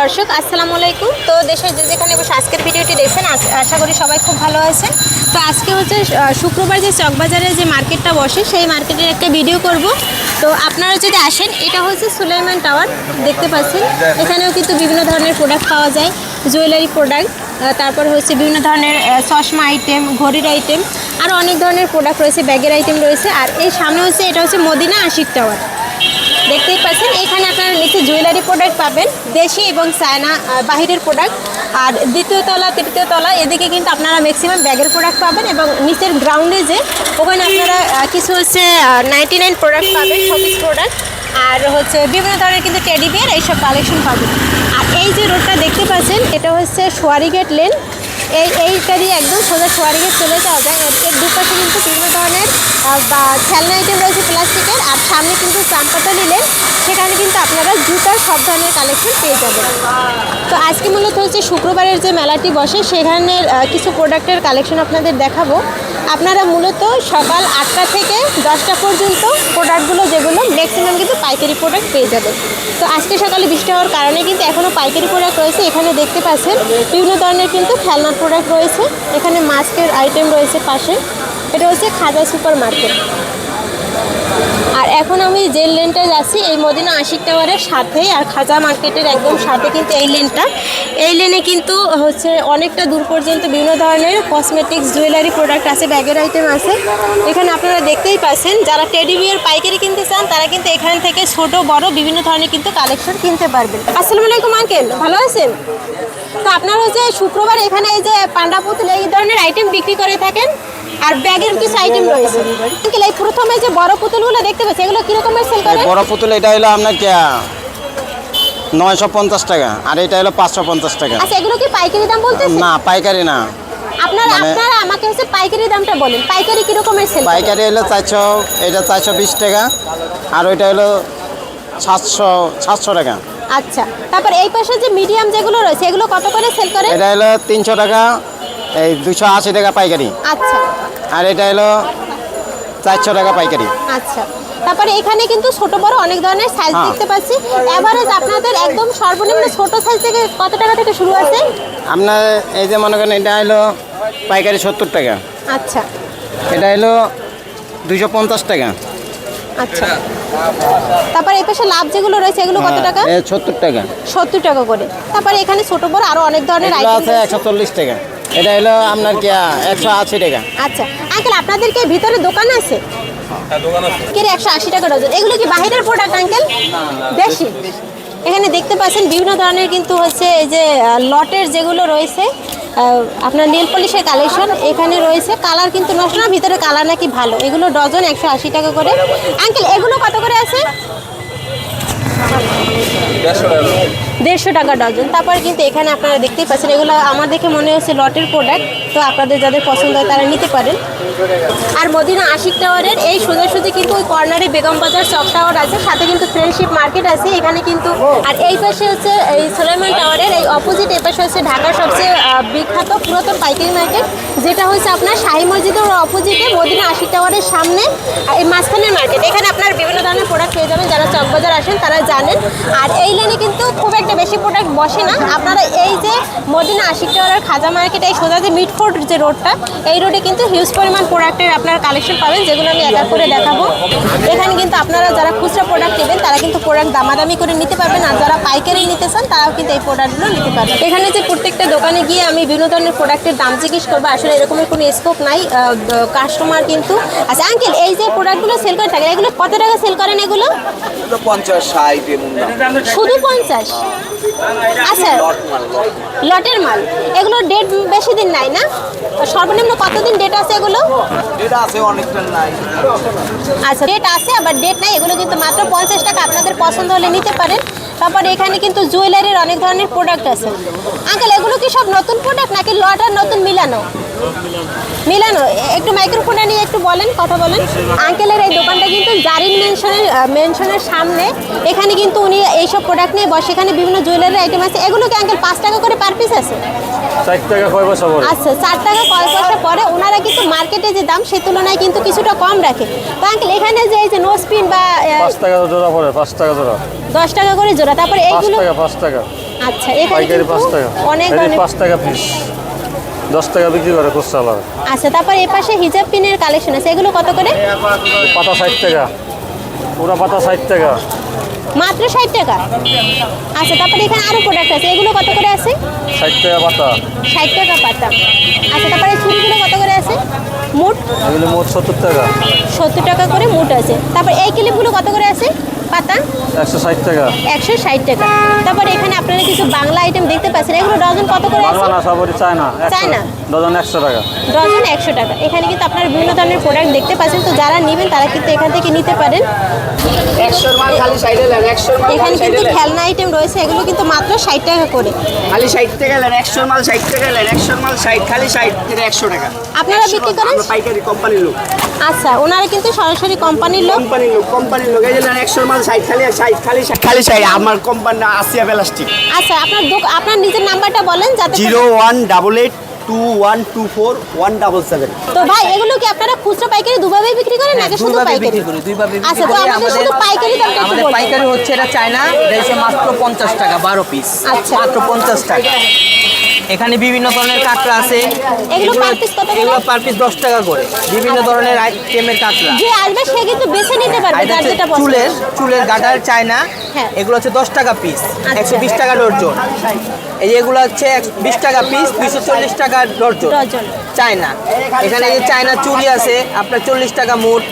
দর্শক, আসসালামু আলাইকুম। তো দেশের যে যেখানে বসে আজকের ভিডিওটি দেখছেন আশা করি সবাই খুব ভালো আছেন। তো আজকে হচ্ছে শুক্রবার যে চকবাজারে যে মার্কেটটা বসে, সেই মার্কেটের একটা ভিডিও করব। তো আপনারা যদি আসেন, এটা হচ্ছে সুলাইমান টাওয়ার, দেখতে পাচ্ছেন। এখানেও কিন্তু বিভিন্ন ধরনের প্রোডাক্ট পাওয়া যায় জুয়েলারি প্রোডাক্ট তারপর হচ্ছে বিভিন্ন ধরনের চশমা আইটেম ঘড়ির আইটেম আরও অনেক ধরনের প্রোডাক্ট রয়েছে, ব্যাগের আইটেম রয়েছে। আর এই সামনে হচ্ছে, এটা হচ্ছে মদিনা আশিক টাওয়ার। দেখতেই পাচ্ছেন, এখানে আপনারা নিচে জুয়েলারি প্রোডাক্ট পাবেন, দেশি এবং চায়না বাহিরের প্রোডাক্ট আর দ্বিতীয় তলা, তৃতীয় তলা, এদিকে কিন্তু আপনারা ম্যাক্সিমাম ব্যাগের প্রোডাক্ট পাবেন এবং নিচের গ্রাউন্ডে যে, ওখানে আপনারা কিছু হচ্ছে নাইনটি নাইন প্রোডাক্ট পাবেন শপিস প্রোডাক্ট আর হচ্ছে বিভিন্ন ধরনের কিন্তু টেডি বিয়ার এইসব কালেকশন পাবেন। আর এই যে রোডটা দেখতে পাচ্ছেন, এটা হচ্ছে সোয়ারিগেট লেন এই, এইটা দিয়ে একদম সোজা সোয়ারিকে চলে যাওয়া যায়। এর দুপাশে কিন্তু বিভিন্ন ধরনের খেলনা আইটেম রয়েছে প্লাস্টিকের, আর সামনে কিন্তু চাম্পাটা নিলেন সেখানে কিন্তু আপনারা জুতার সব ধরনের কালেকশন পেয়ে যাবেন। তো আজকে মূলত হচ্ছে শুক্রবারের যে মেলাটি বসে, সেখানের কিছু প্রোডাক্টের কালেকশন আপনাদের দেখাবো। আপনারা মূলত সকাল আটটা থেকে দশটা পর্যন্ত প্রোডাক্টগুলো যেগুলো ম্যাক্সিমাম কিন্তু পাইকারি প্রোডাক্ট পেয়ে যাবে তো আজকে সকালে বৃষ্টি হওয়ার কারণে কিন্তু এখনও পাইকারি প্রোডাক্ট রয়েছে। এখানে দেখতে পাচ্ছেন, বিভিন্ন ধরনের কিন্তু খেলনার প্রোডাক্ট রয়েছে। এখানে মাস্কের আইটেম রয়েছে পাশে। এটা হচ্ছে খাজা সুপার মার্কেট আর এখন আমি যে লেনটা যাচ্ছি, এই মদিনা আশিক টাওয়ারের সাথেই আর খাজা মার্কেটের একদম সাথে কিন্তু এই লেনটা। এই লেনে কিন্তু হচ্ছে অনেকটা দূর পর্যন্ত বিভিন্ন ধরনের কসমেটিক্স জুয়েলারি প্রোডাক্ট আছে ব্যাগের আইটেম আছে। এখানে আপনারা দেখতেই পাচ্ছেন, যারা টেডি বিয়ার পাইকারি কিনতে চান, তারা কিন্তু এখান থেকে ছোট, বড় বিভিন্ন ধরনের কিন্তু কালেকশন কিনতে পারবেন। আসসালামু আলাইকুম আঙ্কেল ভালো আছেন? তো আপনার হচ্ছে শুক্রবার এখানে এই যে পান্ডা পুতুল এই ধরনের আইটেম বিক্রি করে থাকেন। আর ব্যাগের কিছু আইটেম রয়েছে। আঙ্কেল এই প্রথমে যে বড় পুতুলগুলো দেখতে পাচ্ছি এগুলো কিরকমের সেল করেন বড় পুতুল এটা হলো আপনার কি? নয়শো পঞ্চাশ টাকা। আর এটা হলো পাঁচশো পঞ্চাশ টাকা। আচ্ছা এগুলো কি পাইকারি দাম বলতেছেন? না পাইকারি না। আপনারা মানে- আপনারা আমাকে হচ্ছে পাইকারি দামটা বলেন। পাইকারি কিরকমের সেল পাইকারি হলো চারশো এটা চারশো বিশ টাকা। আর ওইটা হলো সাতশো সাতশো টাকা। আচ্ছা তারপর এই পাশে যে মিডিয়াম যেগুলো রয়েছে এগুলো কত করে সেল করেন এটা হলো তিনশো টাকা এই দুশো আশি টাকা পাইকারি। আচ্ছা আর এটা হলো চারশো টাকা পাইকারি। আচ্ছা। তারপরে এখানে কিন্তু ছোট বড় অনেক ধরনের সাইজ হ্যাঁ। দেখতে পাচ্ছি। এভারেজ আপনাদের একদম সর্বনিম্ন ছোট সাইজ থেকে কত টাকা থেকে শুরু আছে? আপনার এই যে মনে করেন এটা হলো পাইকারি সত্তর টাকা। আচ্ছা। এটা হলো দুশো পঞ্চাশ টাকা। আচ্ছা। তারপর এই পাশে লাভ যেগুলো রয়েছে এগুলো কত টাকা? হ্যাঁ, সত্তর টাকা। সত্তর টাকা করে। তারপরে এখানে ছোট বড় আরও অনেক ধরনের আইটেম আছে একশো চল্লিশ টাকা। এটা হলো আপনার কি একশো আশি টাকা। আচ্ছা আঙ্কেল আপনাদের কি ভিতরে দোকান আছে? কে একশো আশি টাকা ডজন। এগুলো কি বাইরের প্রোডাক্ট আঙ্কেল? দেশি? এখানে দেখতে পাচ্ছেন বিভিন্ন ধরনের কিন্তু হচ্ছে এই যে লটের যেগুলো রয়েছে আপনার নীল পলিশের কালেকশন এখানে রয়েছে। কালার কিন্তু নষ্ট না ভিতরে কালার নাকি ভালো। এগুলো ডজন একশো আশি টাকা করে। আঙ্কেল এগুলো কত করে আছে? দেড়শো টাকা ডজন। তারপর কিন্তু এখানে আপনারা দেখতেই পাচ্ছেন, এগুলো আমার দেখে মনে হচ্ছে লটের প্রোডাক্ট তো আপনাদের যাদের পছন্দ হয় তারা নিতে পারেন। আর মদিনা আশিক টাওয়ারের এই সোজাসুজি কিন্তু ওই কর্নারে বেগম বাজার চক টাওয়ার আছে, সাথে কিন্তু ফ্রেন্ডশিপ মার্কেট আছে, এখানে কিন্তু আর এই পাশে হচ্ছে এই সোলাইমান টাওয়ারের এই অপোজিট এই পাশে হচ্ছে ঢাকার সবচেয়ে বিখ্যাত পুরাতন পাইকারি মার্কেট, যেটা হচ্ছে আপনার শাহী মসজিদের অপোজিটে মদিনা আশিক টাওয়ারের সামনে এই মাঝখানের মার্কেট। এখানে আপনার বিভিন্ন ধরনের প্রোডাক্ট পেয়ে যাবেন, যারা চকবাজার আসেন তারা জানেন। আর এই লাইনে কিন্তু খুব একটা বেশি প্রোডাক্ট বসে না। আপনারা এই যে মদিনা আশিক টাওয়ারের খাজা মার্কেট, এই সোজা যে মিটফোর্ড যে রোডটা এই রোডে কিন্তু হিউজ পরিমাণ প্রোডাক্টের আপনার কালেকশন পাবেন যেগুলো আমি এক করে দেখাবো। এখানে কিন্তু আপনারা যারা খুচরা প্রোডাক্ট নেবেন তারা কিন্তু প্রোডাক্ট দামাদামি করে নিতে পারবেন আর যারা পাইকারি নিতে চান তারাও কিন্তু এই প্রোডাক্টগুলো নিতে পারবেন। এখানে যে প্রত্যেকটা দোকানে গিয়ে আমি বিভিন্ন ধরনের প্রোডাক্টের দাম জিজ্ঞেস করব আসলে এরকমের কোনো স্কোপ নাই কাস্টমার কিন্তু আচ্ছা আঙ্কেল এই যে প্রোডাক্টগুলো সেল করে থাকেন এগুলো কত টাকা সেল করেন এগুলো? পঞ্চাশ ষাট শুধু পঞ্চাশ? আচ্ছা। লটের মাল। এগুলো ডেট বেশি দিন নাই না? সর্বনিম্ন কতদিন ডেট আছে এগুলো? এটা আছে অনেকটা নাই। আচ্ছা ডেট আছে আবার ডেট নাই এগুলো কিন্তু মাত্র পঞ্চাশ টাকা। আপনাদের পছন্দ হলে নিতে পারেন। তারপরে এখানে কিন্তু জুয়েলারির অনেক ধরনের প্রোডাক্ট আছে। আঙ্কেল এগুলো কি সব নতুন প্রোডাক্ট নাকি লটার নতুন মিলানো? মিলানো একটু মাইক্রোফোনে নিয়ে একটু বলেন কথা বলেন। আঙ্কেলের এই দোকানটা কিন্তু জারিন মেনশনের মেনশনের সামনে। এখানে কিন্তু উনি এইসব প্রোডাক্ট নিয়ে বসে এখানে বিভিন্ন জুয়েলারি আইটেম আছে। এগুলো কি আঙ্কেল পাঁচ টাকা করে পার পিস আছে? ষাট টাকা কয় পয়সা পড়ে আচ্ছা চার টাকা কয় পয়সা পরে ওনারা কিন্তু মার্কেটে যে দাম সে তুলনায় কিন্তু কিছুটা কম রাখে। তো আঙ্কেল এখানে যে এই যে নো স্পিন বা পাঁচ টাকা জোড়া পাঁচ টাকা জোড়া। দশ টাকা করে জোড়া। তারপরে পাঁচ এইগুলো টাকা পাঁচ টাকা। আচ্ছা এখানে পাঁচ টাকা। অনেক ধরনের পাঁচ টাকা পিস দশ টাকা বিক্রি করে কোসালার আচ্ছা তারপর এই পাশে হিজাব পিনের কালেকশন আছে এগুলো কত করে? পাতা ষাট টাকা। পুরা পাতা ষাট টাকা। মাত্র ষাট টাকা? আচ্ছা তারপরে এখানে আরও প্রোডাক্ট আছে এগুলো কত করে আছে? ষাট টাকা পাতা। ষাট টাকা পাতা। আচ্ছা তারপরে এই ছুরিগুলো কত করে আছে? মুট? এগুলো মোট সত্তর টাকা। সত্তর টাকা করে মুট আছে। তারপর এই ক্লিপগুলো কত করে আছে? পাতা? একশো ষাট টাকা। একশো ষাট টাকা। তারপর এখানে আপনারা কিছু বাংলা আইটেম দেখতে পাচ্ছেন। এগুলো ডজন কত করে আছে? বাংলা না সবারই চায়না চায়না? ডজন একশো টাকা। ডজন একশো টাকা। এখানে কিন্তু আপনারা বিভিন্ন ধরনের প্রোডাক্ট দেখতে পাচ্ছেন। তো যারা নেবেন তারা কিন্তু এখান থেকে নিতে পারেন। একশোর মাল খালি সাইডে নেন একশোর মাল এখানে কিন্তু খেলনা আইটেম রয়েছে। এগুলো কিন্তু মাত্র ষাট টাকা করে। খালি ষাট টাকা নেন একশোর মাল ষাট টাকা নেন একশোর মাল ষাট খালি ষাট থেকে একশো টাকা। আপনারা বিক্রি করেন? পাইকারি কোম্পানির লোক। আচ্ছা ওনারা কিন্তু সরাসরি কোম্পানির লোক। কোম্পানির লোক কোম্পানির লোক। এই যে নেন একশোর মাল খালি ষাট আমার কোম্পানি আসিয়া প্লাস্টিক আচ্ছা আপনার আপনার নিজের নাম্বারটা বলেন যাতে zero one double eight two one two four one double seven. তো ভাই এগুলো কি আপনারা খুচরা পাইকারি দুভাবেই বিক্রি করেন নাকি শুধু পাইকারি? বিক্রি করি দুইভাবে আচ্ছা তো আমাদের শুধু পাইকারি দামটা আমাদের পাইকারি হচ্ছে এটা চায়না হচ্ছে মাত্র পঞ্চাশ টাকা বারো পিস আচ্ছা। মাত্র পঞ্চাশ টাকা। এখানে বিভিন্ন ধরনের কাঁকড়া আছে। এগুলো পার পিস দশ টাকা করে। বিভিন্ন ধরনের আইটেমের কাঁকড়া। যে আসবে সে কিন্তু বেছে নিতে পারবে যার যেটা চুলের চুলের গাটার চায়না। হ্যাঁ। এগুলো হচ্ছে দশ টাকা পিস আচ্ছা। একশো বিশ টাকা ডর্জন। এই এগুলো হচ্ছে বিশ টাকা পিস দুইশো চল্লিশ টাকা ডর্জন। চায়না। এখানে যে চায়না চুড়ি আছে আপনার চল্লিশ টাকা মুঠ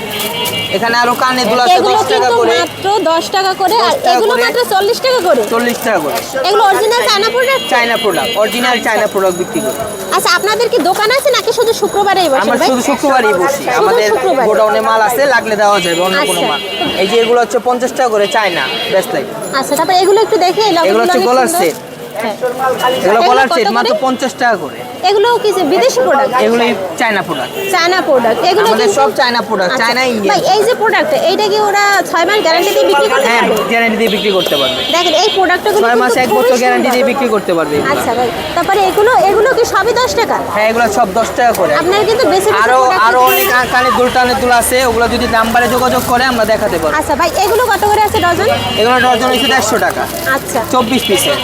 এখানে আরও কানে দুল আছে এগুলো দশ টাকা কিন্তু করে। মাত্র দশ টাকা করে আর এগুলো মাত্র চল্লিশ টাকা করে। চল্লিশ টাকা করে। এগুলো original China product China product original China product বিক্রি করি। আচ্ছা আপনাদের কি দোকান আছে নাকি শুধু শুক্রবারেই বসে আমরা শুধু শুক্রবারই বসি। আমাদের। গোডাউনে মাল আছে লাগলে দেওয়া যাবে অন্য কোনো আচ্ছা। মাল। এই যে এগুলো হচ্ছে পঞ্চাশ টাকা করে চায়না বেস্ট লাইট আচ্ছা তারপর এগুলো একটু দেখি এগুলো হচ্ছে গলার সেট। এগুলো এগুলো সেট মাত্র পঞ্চাশ টাকা করে। এগুলো কি যে বিদেশি প্রোডাক্ট এগুলি চায়না প্রোডাক্ট চায়না প্রোডাক্ট এগুলো আমাদের সব চায়না প্রোডাক্ট। চায়না ভাই এই যে প্রোডাক্ট এইটা কি ওরা ছয় মাস গ্যারান্টি দিয়ে বিক্রি করতে হ্যাঁ গ্যারান্টি দিয়ে বিক্রি করতে পারবে। দেখেন এই প্রোডাক্টগুলো ছয় মাস এক বছর গ্যারান্টি দিয়ে বিক্রি করতে পারবে আচ্ছা ভাই তারপরে এগুলো এগুলো কি সবই দশ টাকা? হ্যাঁ এগুলো সব দশ টাকা করে। আপনারা কিন্তু বেশি আরও আরও অনেক। কানের দুল টানের দুল আছে ওগুলো যদি নাম্বারে যোগাযোগ করে আমরা দেখাতে পারব। আচ্ছা ভাই এগুলো কত করে আছে ডজন? এগুলো ডজন হচ্ছে দেড়শো টাকা। আচ্ছা। চব্বিশ পিসের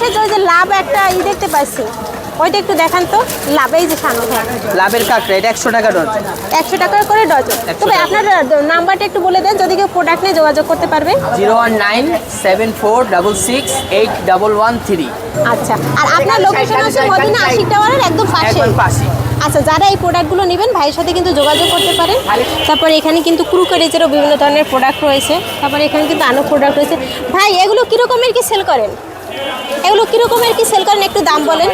বেস্ট ওই যে লাভ একটা ই দেখতে পাচ্ছি। ওইটা একটু দেখান তো লাভ এই যে সামনে লাভের কাঁকড়া এটা একশো টাকা ডজন। একশো টাকা করে ডজন। তবে। আপনার নাম্বারটা একটু বলে দেন যদি কেউ প্রোডাক্ট নিয়ে যোগাযোগ করতে পারবে। Zero one nine seven four double six eight double one three. আচ্ছা আর আপনার লোকেশন হচ্ছে মদিনা আশিক টাওয়ারের একদম পাশে। একদম পাশে। আচ্ছা যারা এই প্রোডাক্টগুলো নেবেন ভাইয়ের সাথে কিন্তু যোগাযোগ করতে পারেন। তারপর এখানে কিন্তু ক্রুকারিজেরও বিভিন্ন ধরনের প্রোডাক্ট রয়েছে। তারপর এখানে কিন্তু আরও প্রোডাক্ট রয়েছে। ভাই এগুলো কীরকমের কি সেল করেন? এগুলো কীরকমের কি সেল করেন? একটু দাম বলেন।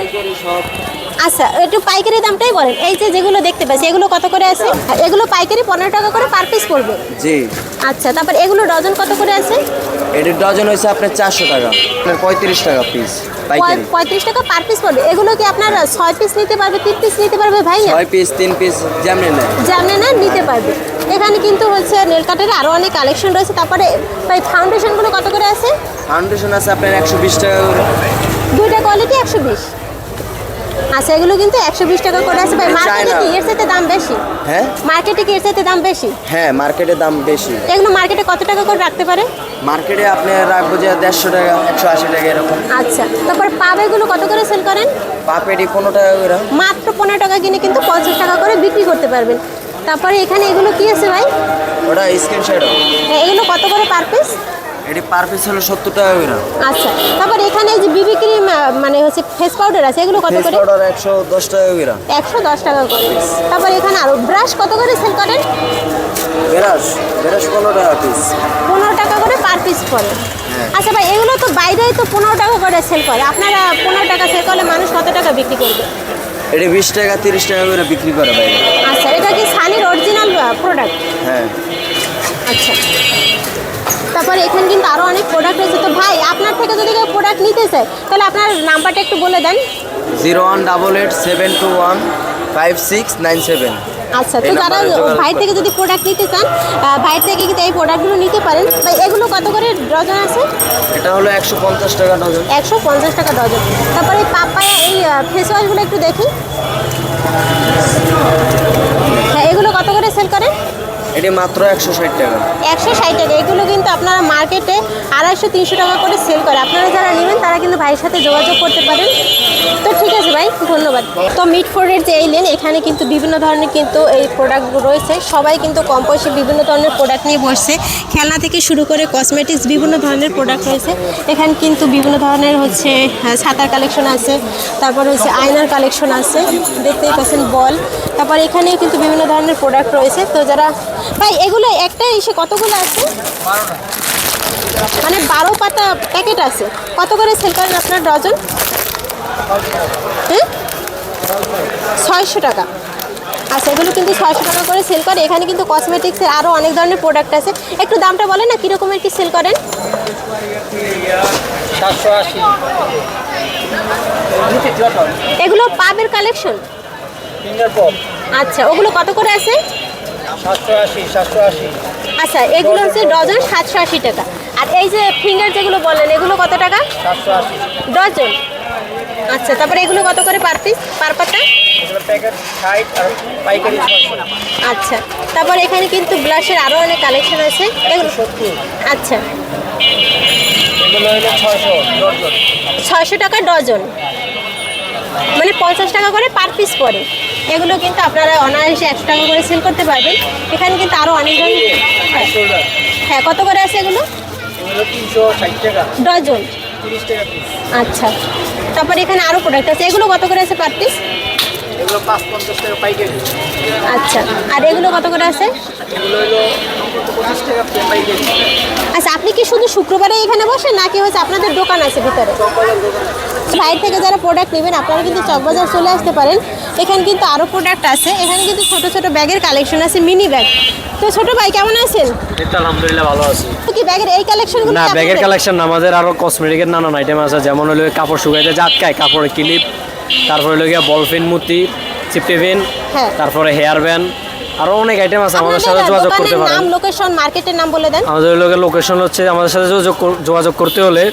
আচ্ছা একটু পাইকারি দামটাই বলেন। এই যে যেগুলো দেখতে পাচ্ছি এগুলো কত করে আছে? এগুলো পাইকারি পনেরো টাকা করে পার পিস পড়বে। জি। আচ্ছা তারপর এগুলো ডজন কত করে আছে? এটির ডজন হয়েছে আপনার চারশো টাকা। আপনার পঁয়ত্রিশ টাকা পিস পাইকারি। পঁয়- পঁয়ত্রিশ টাকা পার পিস পড়বে। এগুলো কি আপনার ছয় পিস নিতে পারবে তিন পিস নিতে পারবে ভাই? না ছয় পিস তিন পিস যেমনি নেয়। জানে না নিতে পারবে। এখানে কিন্তু হচ্ছে নেল কাটের আরও অনেক কালেকশন রয়েছে। তারপরে ভাই ফাউন্ডেশনগুলো কত করে আছে? ফাউন্ডেশন আছে আপনার একশো বিশ টাকা করে। দুইটা কোয়ালিটি একশো বিশ। আচ্ছা এগুলো কিন্তু একশো বিশ টাকা করে আছে। ভাই মার্কেটে কি এর সাথে দাম বেশি। হ্যাঁ? মার্কেটে কি এর সাথে দাম বেশি। হ্যাঁ মার্কেটে দাম বেশি। এগুলো মার্কেটে কত টাকা করে রাখতে পারে? মার্কেটে আপনি রাখব যে দেড়শো টাকা একশো আশি টাকা এরকম। আচ্ছা তারপর পাবেগুলো কত করে সেল করেন? পাপেটি পনেরো টাকা করে। মাত্র পনেরো টাকা কিনে কিন্তু পঞ্চাশ টাকা করে বিক্রি করতে পারবেন। তারপরে এখানে এগুলো কি আছে ভাই? ওটা স্ক্রিনশট হ্যাঁ, এগুলো কত করে পার পিস এটি পার পিস হলো সত্তর টাকা করে আচ্ছা তারপর এখানে এই যে বিবি ক্রিম মানে হচ্ছে ফেস পাউডার আছে এগুলো কত করে? পাউডার একশো দশ টাকা করে একশো দশ টাকা করে তারপর এখানে আরও ব্রাশ কত করে সেল করেন? বেরাস বেরাস পনেরো টাকা পিস পনেরো টাকা করে পার পিস পড়ে। আচ্ছা ভাই এগুলো তো বাইরেই তো পনেরো টাকা করে সেল করে। আপনারা পনেরো টাকা সেল করলে মানুষ কত টাকা বিক্রি করবে? এটি বিশ টাকা তিরিশ টাকা করে বিক্রি করে বাইরে আচ্ছা এটা কি সানির অরিজিনাল প্রোডাক্ট হ্যাঁ। আচ্ছা। তারপরে এখানে কিন্তু আরও অনেক প্রোডাক্ট রয়েছে। তো ভাই আপনার থেকে যদি কেউ প্রোডাক্ট নিতে চায় তাহলে আপনার নাম্বারটা একটু বলে দেন। Zero one double eight seven two one five six nine seven. আচ্ছা তো যারা বাইরে থেকে যদি প্রোডাক্ট নিতে চান বাইরে থেকে কিন্তু এই প্রোডাক্টগুলো নিতে পারেন। ভাই এগুলো কত করে ডজন আছে? এটা হলো একশো পঞ্চাশ টাকা ডজন। একশো পঞ্চাশ টাকা ডজন। তারপরে এই পাপায়া এই ফেস ওয়াশগুলো একটু দেখি। হ্যাঁ এগুলো কত করে সেল করেন? এটি মাত্র একশো ষাট টাকা। একশো ষাট টাকা। এগুলো কিন্তু আপনারা মার্কেটে আড়াইশো, তিনশো টাকা করে সেল করে। আপনারা যারা নেবেন, তারা কিন্তু ভাইয়ের সাথে যোগাযোগ করতে পারেন। তো ঠিক আছে ভাই, ধন্যবাদ। তো মিট ফোর্ডের যে এই লেন, এখানে কিন্তু বিভিন্ন ধরনের কিন্তু এই প্রোডাক্টগুলো রয়েছে। সবাই কিন্তু কম পয়সে বিভিন্ন ধরনের প্রোডাক্ট নিয়ে বসছে। খেলনা থেকে শুরু করে কসমেটিক্স বিভিন্ন ধরনের প্রোডাক্ট রয়েছে। এখানে কিন্তু বিভিন্ন ধরনের হচ্ছে ছাতার কালেকশন আছে। তারপর হচ্ছে আয়নার কালেকশন আছে। দেখতেই পাচ্ছেন বল। তারপর এখানেও কিন্তু বিভিন্ন ধরনের প্রোডাক্ট রয়েছে। তো যারা ভাই এগুলো একটা এসে কতগুলো আছে? মানে বারো পাতা প্যাকেট আছে। কত করে সেল করেন আপনার ডজন? হ্যাঁ? ছয়শো টাকা। আচ্ছা এগুলো কিন্তু ছয়শো টাকা করে সেল করে। এখানে কিন্তু কসমেটিক্সের আরও অনেক ধরনের প্রোডাক্ট আছে। একটু দামটা বলেন না কীরকমের কি সেল করেন? এগুলো পাবের কালেকশন আচ্ছা ওগুলো কত করে আছে সাতশো আশি সাতশো আশি আচ্ছা এগুলো হচ্ছে ডজন সাতশো আশি টাকা। আর এই যে ফিঙ্গার যেগুলো বলেন এগুলো কত টাকা? ডজন। আচ্ছা তারপরে এগুলো কত করে পার পিস পার পাতা? আচ্ছা তারপর এখানে কিন্তু ব্লাশের আরও অনেক কালেকশন আছে। এগুলো আচ্ছা। ছয়শো টাকা ডজন। মানে পঞ্চাশ টাকা করে পার পিস পড়ে। এগুলো কিন্তু আপনারা অনায়াসে একশো টাকা করে সেল করতে পারবেন। এখানে কিন্তু আরও অনেক ধরনের হ্যাঁ কত করে আছে এগুলো? ডজন। আচ্ছা। তারপর এখানে আরও প্রোডাক্ট আছে। এগুলো কত করে আছে পার পিস আচ্ছা। আর এগুলো কত করে আছে? আচ্ছা আপনি কি শুধু শুক্রবারে এখানে বসেন নাকি হচ্ছে আপনাদের দোকান আছে ভিতরে? বাইরে থেকে যারা প্রোডাক্ট নেবেন আপনারা কিন্তু চকবাজার চলে আসতে পারেন। এখানে কিন্তু আরও প্রোডাক্ট আছে। এখানে কিন্তু ছোট ছোট ব্যাগের কালেকশন আছে মিনি ব্যাগ তো ছোট ভাই কেমন আছেন? আলহামদুলিল্লাহ ভালো আছি। কি ব্যাগের এই কালেকশনগুলো না ব্যাগের কালেকশন আমাদের আরও কসমেটিকের নানান আইটেম আছে। যেমন হলো কাপড় শুকাইতে জাটকায় কাপড়ের ক্লিপ তারপরে হলো গিয়ে বলফিন মুতি চিপটিফিন হ্যাঁ। তারপরে হেয়ার ব্যান্ড আরও অনেক আইটেম আছে আমাদের সাথে যোগাযোগ করতে পারেন। নাম লোকেশন মার্কেটের নাম বলে দেন। আমাদের লোকেশন হচ্ছে আমাদের সাথে যোগাযোগ যোগাযোগ করতে হলে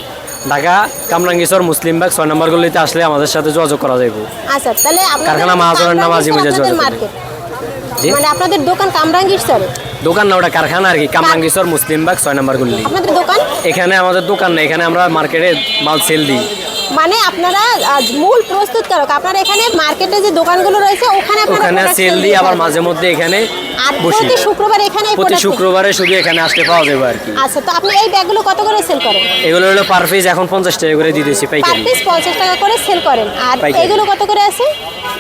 ঢাকা কামরাঙ্গীশ্বর মুসলিম বাগ ছয় নম্বর গলিতে আসলে আমাদের সাথে যোগাযোগ করা যাবে আচ্ছা তাহলে কারখানা মহাজনের নাম জয়ন্তী। মার্কেট মানে আপনাদের দোকান কামরাঙ্গীর দোকান না ওটা কারখানা আর কি কামরাঙ্গীশ্বর মুসলিম বাগ ছয় নম্বর গলি। আপনাদের দোকান? এখানে আমাদের দোকান নেই এখানে আমরা মার্কেটে মাল সেল দিই। মানে আপনারা মূল প্রস্তুতকারক আপনারা এখানে মার্কেটে যে দোকানগুলো রয়েছে ওখানে আপনারা ওখানে সেল দিই আবার মাঝে মধ্যে এখানে আর বসি প্রতি শুক্রবার এখানে প্রতি শুক্রবারে শুধু এখানে আসতে পাওয়া যাবে আর কি। আচ্ছা তো আপনি এই ব্যাগগুলো কত করে সেল করেন? এগুলো হলো পার পিস এখন পঞ্চাশ টাকা করে দিতেছি পার পাইকারি। পিস পঞ্চাশ টাকা করে সেল করেন। আর। এগুলো কত করে আছে?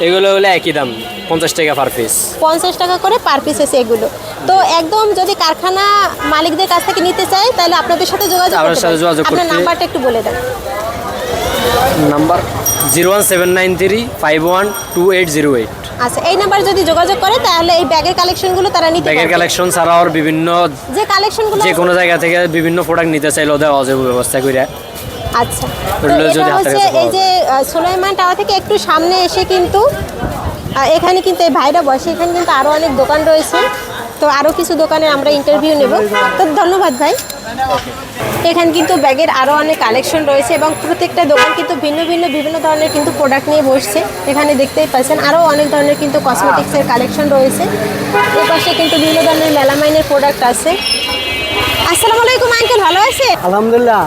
এগুলো হলো একই দাম পঞ্চাশ টাকা পার পিস পঞ্চাশ টাকা করে পার পিস আছে এগুলো। তো একদম যদি কারখানা মালিকদের কাছ থেকে নিতে চায় তাহলে আপনাদের সাথে। যোগাযোগ আপনার নাম্বারটা একটু বলে দেন। Number zero one seven nine three five one two eight zero eight. আচ্ছা এই নাম্বার যদি যোগাযোগ করে তাহলে এই ব্যাগের কালেকশনগুলো তারা নিতে ব্যাগের কালেকশন ছাড়াও বিভিন্ন যে কালেকশনগুলো যে কোনো জায়গা থেকে বিভিন্ন প্রোডাক্ট নিতে চাইলেও দেওয়া যাবে ব্যবস্থা করে আচ্ছা। এটা হচ্ছে এই যে সুলাইমান টাওয়ার থেকে একটু সামনে এসে কিন্তু এখানে কিন্তু এই ভাইরা বসে। এখানে কিন্তু আরও অনেক দোকান রয়েছে। তো আরও কিছু দোকানে আমরা ইন্টারভিউ নেব। তো ধন্যবাদ ভাই। এখানে কিন্তু ব্যাগের আরও অনেক কালেকশন রয়েছে এবং প্রত্যেকটা দোকান কিন্তু ভিন্ন ভিন্ন বিভিন্ন ধরনের কিন্তু প্রোডাক্ট নিয়ে বসছে। এখানে দেখতেই পাচ্ছেন আরও অনেক ধরনের কিন্তু কসমেটিক্সের কালেকশন রয়েছে। এ পাশে কিন্তু বিভিন্ন ধরনের মেলামাইনের প্রোডাক্ট আছে। আসসালামু আলাইকুম আঙ্কেল ভালো আছে আলহামদুলিল্লাহ।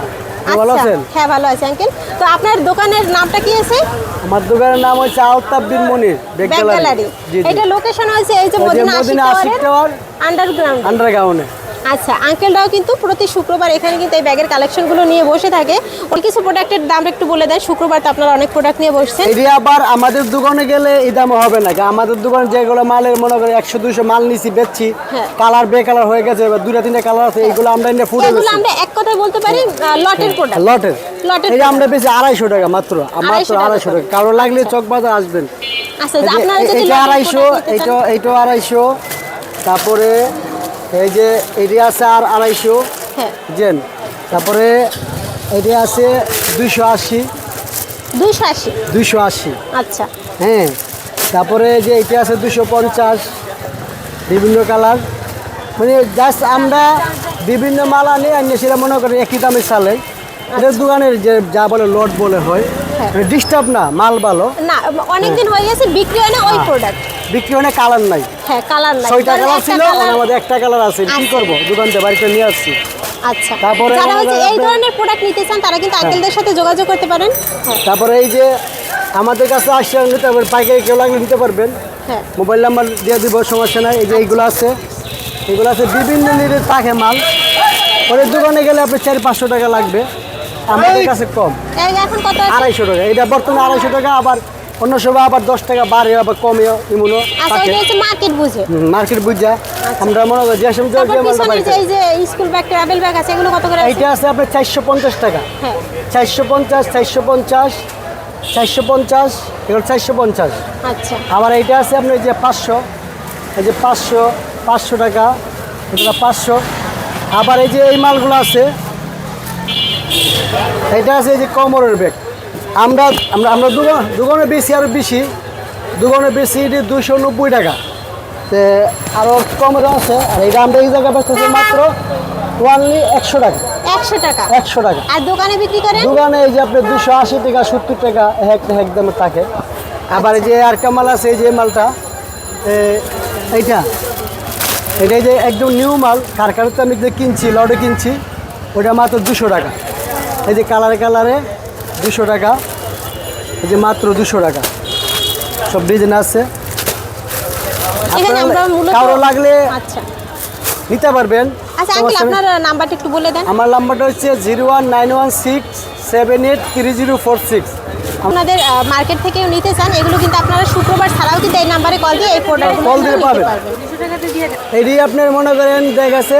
ভালো আচ্ছা, আছেন? হ্যাঁ ভালো আছে আঙ্কেল তো আপনার দোকানের নামটা কি আছে? আমার দোকানের নাম হচ্ছে আলতাফ বিন মনির বেগ গ্যালারি। জি জি। এটা লোকেশন হয়েছে এই যে মদিনা আশিক টাওয়ার আন্ডারগ্রাউন্ডে আচ্ছা আঙ্কেলরাও কিন্তু প্রতি শুক্রবার এখানে কিন্তু এই ব্যাগের কালেকশনগুলো নিয়ে বসে থাকে। ওই কিছু প্রোডাক্টের দাম একটু বলে দেয়। শুক্রবার তো আপনারা অনেক প্রোডাক্ট নিয়ে বসছেন। এটি আবার আমাদের দোকানে গেলে এই দাম হবে না। কারণ আমাদের দোকানে যেগুলো মালের মনে করে একশো দুশো মাল নিছি বেচছি হ্যাঁ। কালার বে কালার হয়ে গেছে এবার দুটা তিনটা কালার আছে এইগুলো আমরা এনে ফুটে এগুলো আমরা এক কথায় বলতে পারি লটের প্রোডাক্ট লটের। লটের এই আমরা বেশি আড়াইশো টাকা মাত্র মাত্র আড়াইশো টাকা। কারও লাগলে চক বাজার আসবেন। আচ্ছা আপনারা যদি আড়াইশো এইটা এইটা আড়াইশো তারপরে এই যে এটি আছে আর আড়াইশো জেন। তারপরে এটি আছে দুইশো আশি। দুইশো আশি। দুইশো আশি। আচ্ছা। হ্যাঁ তারপরে যে এটি আছে দুশো পঞ্চাশ। বিভিন্ন কালার। মানে জাস্ট আমরা বিভিন্ন মাল আনি আনিয়ে সেটা মনে করি একই দামে চালে। এটা দোকানের যে যা বলে লট বলে হয়। হ্যাঁ। ডিস্টার্ব না মাল ভালো। না অনেকদিন হয়ে গেছে বিক্রি হয় না ওই প্রোডাক্ট বিক্রি হয় কালার নাই। হ্যাঁ কালার নাই। ছয়টা কালার ছিল মধ্যে একটা কালার আছে কি। করব? দোকান থেকে বাড়িতে নিয়ে আসছি। আচ্ছা। তারপরে যারা হচ্ছে এই ধরনের প্রোডাক্ট নিতে চান তারা কিন্তু আঙ্কেলদের সাথে যোগাযোগ করতে পারেন। হ্যাঁ। তারপরে এই যে আমাদের কাছে আসছে নিতে পারবেন পাইকারি কেউ লাগলে নিতে পারবেন। হ্যাঁ। মোবাইল নাম্বার দিয়ে দিব সমস্যা নাই। এই যে এইগুলো আছে এগুলো আছে বিভিন্ন নিরের মাল। পরে দোকানে গেলে আপনার চার পাঁচশো টাকা লাগবে। আমাদের কাছে কম। এখন কত আড়াইশো টাকা। এটা বর্তমানে আড়াইশো টাকা আবার অন্য সময় আবার দশ টাকা বাড়ে আবার কমে এমনও আচ্ছা মার্কেট বুঝে। মার্কেট বুঝা। আমরা মনে করি যে সময় এই যে স্কুল ব্যাগ ট্রাভেল ব্যাগ আছে এগুলো কত করে আছে এইটা আছে? আপনার চারশো পঞ্চাশ টাকা। হ্যাঁ। চারশো পঞ্চাশ চারশো পঞ্চাশ চারশো পঞ্চাশ এগুলো চারশো পঞ্চাশ। আচ্ছা। আবার এইটা আছে আপনার যে পাঁচশো এই যে পাঁচশো পাঁচশো টাকা এগুলো পাঁচশো। আবার এই যে এই মালগুলো আছে এটা আছে এই যে কমরের ব্যাগ আমরা আমরা আমরা দোকানে বেশি আরও বেশি। দোকানে বেশি এটি দুশো নব্বই টাকা। তো আরও কমের আছে। আর এটা আমরা এই জায়গায় বেচতেছি মাত্র ওয়ানলি একশো টাকা। একশো টাকা? একশো টাকা। আর দোকানে বিক্রি করেন? দোকানে এই যে আপনার দুশো আশি টাকা সত্তর টাকা এক এক দামে থাকে। আবার এই যে আর মাল আছে এই যে মালটা এইটা। এটা যে একদম নিউ মাল কারখানাতে আমি যে কিনছি লডে কিনছি ওটা মাত্র দুশো টাকা। এই যে কালারে কালারে দুশো টাকা। এই যে মাত্র দুশো টাকা। সব ডিজাইন আছে। কারও লাগলে আচ্ছা। নিতে পারবেন। আচ্ছা আঙ্কেল আপনার নাম্বারটা একটু বলে দেন। আমার নাম্বারটা হচ্ছে zero one nine one six seven eight three zero four six. আপনাদের মার্কেট থেকেও নিতে চান এগুলো কিন্তু আপনারা শুক্রবার ছাড়াও কিন্তু এই নাম্বারে কল দিয়ে এই প্রোডাক্টগুলো কল দিয়ে পাবেন। পারবেন। এটি আপনার মনে করেন দেখা গেছে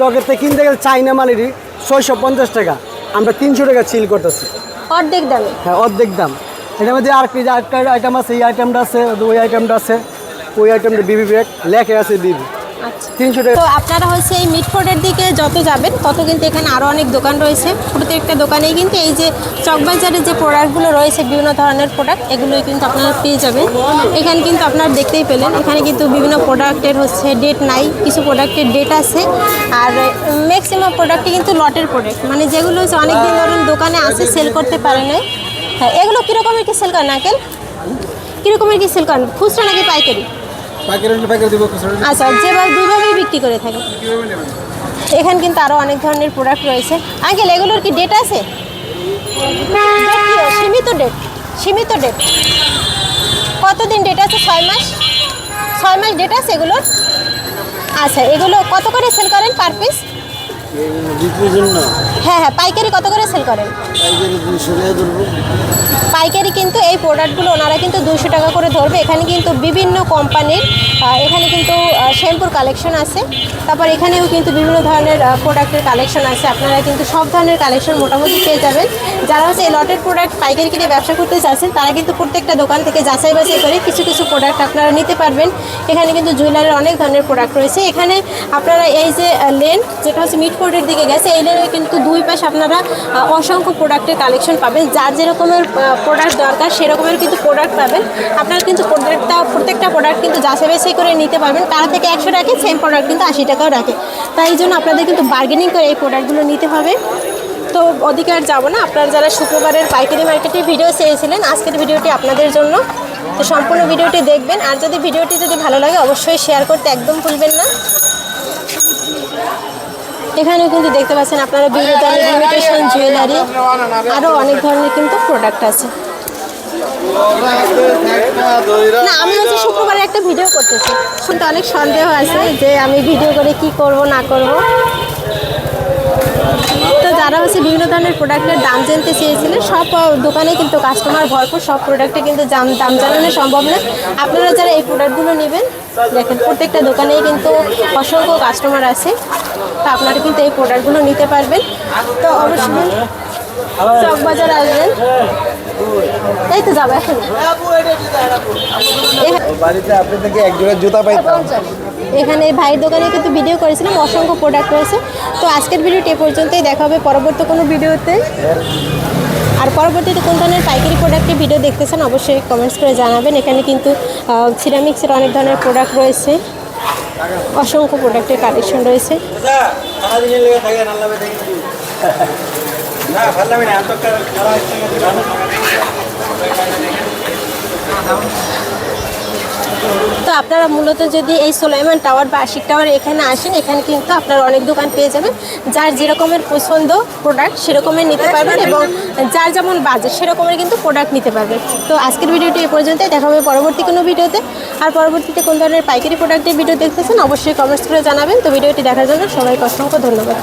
চকের থেকে কিনতে গেলে চাইনা মাল এটি ছয়শো পঞ্চাশ টাকা। আমরা তিনশো টাকা চিল করতেছি। অর্ধেক দাম? হ্যাঁ অর্ধেক দাম। এটার মধ্যে আর কি আইটেম আছে এই আইটেমটা আছে ওই আইটেমটা আছে ওই আইটেমটা বিবি ব্যাগ লেখে আছে বিবি তিনশো টাকা। তো আপনারা হচ্ছে এই মিটফোর্ডের দিকে যত যাবেন তত কিন্তু এখানে আরও অনেক দোকান রয়েছে। প্রত্যেকটা দোকানেই কিন্তু এই যে চকবাজারের যে প্রোডাক্টগুলো রয়েছে বিভিন্ন ধরনের প্রোডাক্ট এগুলোই কিন্তু আপনারা পেয়ে যাবেন। এখানে কিন্তু আপনারা দেখতেই পেলেন এখানে কিন্তু বিভিন্ন প্রোডাক্টের হচ্ছে ডেট নাই কিছু প্রোডাক্টের ডেট আছে। আর ম্যাক্সিমাম প্রোডাক্টই কিন্তু লটের প্রোডাক্ট মানে যেগুলো হচ্ছে অনেক দিন ধরেন দোকানে আছে সেল করতে পারে না হ্যাঁ এগুলো কীরকমের কি সেল করেন আঙ্কেল? কীরকমের কি সেল করেন? খুচরা নাকি পাইকারি? আচ্ছা যেভাবে দুইভাবেই বিক্রি করে থাকে। এখানে কিন্তু আরও অনেক ধরনের প্রোডাক্ট রয়েছে। আঙ্কেল এগুলোর কি ডেট আছে? সীমিত ডেট সীমিত ডেট কতদিন ডেট আছে? ছয় মাস? ছয় মাস ডেট আছে এগুলোর? আচ্ছা এগুলো কত করে সেল করেন পার পিস হ্যাঁ হ্যাঁ পাইকারি কত করে সেল করেন? পাইকারি কিন্তু এই প্রোডাক্টগুলো ওনারা কিন্তু দুশো টাকা করে ধরবে। এখানে কিন্তু বিভিন্ন কোম্পানির এখানে কিন্তু শ্যাম্পুর কালেকশন আছে। তারপর এখানেও কিন্তু বিভিন্ন ধরনের প্রোডাক্টের কালেকশন আছে। আপনারা কিন্তু সব ধরনের কালেকশন মোটামুটি পেয়ে যাবেন। যারা হচ্ছে এই লটের প্রোডাক্ট পাইকারি কিনে ব্যবসা করতে চাচ্ছেন তারা কিন্তু প্রত্যেকটা দোকান থেকে যাচাই বাছাই করে কিছু কিছু প্রোডাক্ট আপনারা নিতে পারবেন। এখানে কিন্তু জুয়েলারির অনেক ধরনের প্রোডাক্ট রয়েছে। এখানে আপনারা এই যে লেন যেটা হচ্ছে মিটফোর্ডের দিকে গেছে এই কিন্তু দুই পাশে আপনারা অসংখ্য প্রোডাক্টের কালেকশন পাবেন। যার যেরকমের প্রোডাক্ট দরকার, সেরকমের কিন্তু প্রোডাক্ট পাবেন। আপনারা কিন্তু প্রোডাক্টটা প্রত্যেকটা প্রোডাক্ট কিন্তু যাচাই বাছাই করে নিতে পারবেন। কারা থেকে একশো রাখে সেম প্রোডাক্ট কিন্তু আশি টাকাও রাখে। তাই জন্য আপনাদের কিন্তু বার্গেনিং করে এই প্রোডাক্টগুলো নিতে হবে। তো ওদিকে আর যাব না। আপনারা যারা শুক্রবারের পাইকারি মার্কেটে ভিডিও চেয়েছিলেন, আজকের ভিডিওটি আপনাদের জন্য। তো সম্পূর্ণ ভিডিওটি দেখবেন। আর যদি ভিডিওটি যদি ভালো লাগে, অবশ্যই শেয়ার করতে একদম ভুলবেন না। এখানেও কিন্তু দেখতে পাচ্ছেন আপনারা বিভিন্ন ধরনের ইমিটেশন জুয়েলারি আরও অনেক ধরনের কিন্তু প্রোডাক্ট আছে। না, আমি হচ্ছে শুক্রবারে একটা ভিডিও করতেছি। শুনতে অনেক সন্দেহ আছে যে আমি ভিডিও করে কি করব, না করব। বিভিন্ন ধরনের প্রোডাক্টের দাম জানতে চেয়েছিলেন। সব দোকানে কিন্তু কাস্টমার ভরপুর। সব প্রোডাক্টে কিন্তু দাম জানানো সম্ভব নয়। আপনারা যারা এই প্রোডাক্টগুলো নেবেন, দেখেন প্রত্যেকটা দোকানেই কিন্তু অসংখ্য কাস্টমার আছে। তো আপনারা কিন্তু এই প্রোডাক্টগুলো নিতে পারবেন। তো অবশ্যই চকবাজার আসবেন। এই তো যাব। এখন এখানে- বাড়িতে আপনি থেকে এক জোড়া জুতা পাইতাম। এখানে ভাইয়ের দোকানে কিন্তু ভিডিও করেছিলাম অসংখ্য প্রোডাক্ট রয়েছে। তো আজকের ভিডিওটি এ পর্যন্তই দেখা হবে পরবর্তী কোনো ভিডিওতে আর পরবর্তীতে কোন ধরনের পাইকারি প্রোডাক্টের ভিডিও দেখতেছেন অবশ্যই কমেন্টস করে জানাবেন। এখানে কিন্তু সিরামিক্সের অনেক ধরনের প্রোডাক্ট রয়েছে। অসংখ্য প্রোডাক্টের কালেকশন রয়েছে। তো আপনারা মূলত যদি এই সোলাইমান টাওয়ার বা আশিক টাওয়ার এখানে আসেন, এখানে কিন্তু আপনারা অনেক দোকান পেয়ে যাবেন। যার যেরকমের পছন্দ প্রোডাক্ট সেরকমের নিতে পারবেন এবং যার যেমন বাজেট সেরকমের কিন্তু প্রোডাক্ট নিতে পারবেন। তো আজকের ভিডিওটি এ পর্যন্তই। দেখা হবে পরবর্তী কোনো ভিডিওতে। আর পরবর্তীতে কোন ধরনের পাইকারি প্রোডাক্টের ভিডিও দেখতেছেন, অবশ্যই কমেন্টস করে জানাবেন। তো ভিডিওটি দেখার জন্য সবাইকে অসংখ্য ধন্যবাদ।